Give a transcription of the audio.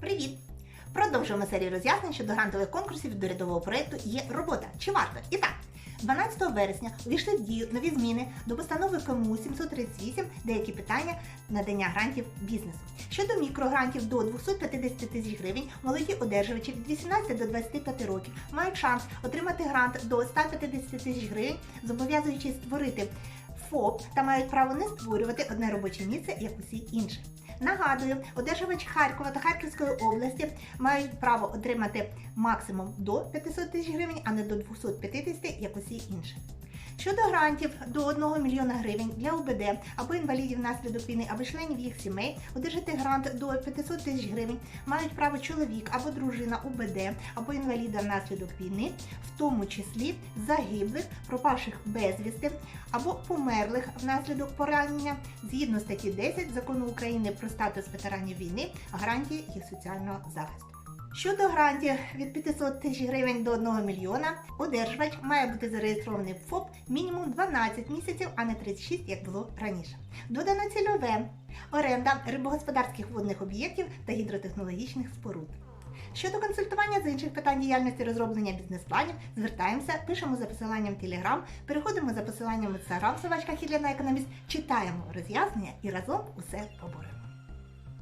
Привіт! Продовжуємо серію роз'яснень щодо грантових конкурсів від урядового проєкту Є робота. Чи варто? І так, 12 вересня увійшли в дію нові зміни до постанови КМУ 738 деякі питання надання грантів бізнесу. Щодо мікрогрантів до 250 тисяч гривень, молоді одержувачі від 18 до 25 років мають шанс отримати грант до 150 тисяч гривень, зобов'язуючись створити ФОП та мають право не створювати одне робоче місце, як усі інші. Нагадую, одержувач Харкова та Харківської області мають право отримати максимум до 500 тисяч гривень, а не до 250, як усі інші. Щодо грантів до 1 мільйона гривень для УБД або інвалідів внаслідок війни, або членів їх сімей, одержати грант до 500 тисяч гривень мають право чоловік або дружина УБД або інваліда внаслідок війни, в тому числі загиблих, пропавших безвісти або померлих внаслідок поранення згідно статті 10 закону України про статус ветеранів війни, гарантії їх соціального захисту. Щодо грантів від 500 тисяч гривень до 1 мільйона, одержувач має бути зареєстрований в ФОП мінімум 12 місяців, а не 36, як було раніше. Додано цільове оренда рибогосподарських водних об'єктів та гідротехнологічних споруд. Щодо консультування з інших питань діяльності розроблення бізнес-планів, звертаємося, пишемо за посиланням Telegram, переходимо за посиланням Instagram, собачка Хіляна Економіст, читаємо роз'яснення і разом усе поборемо.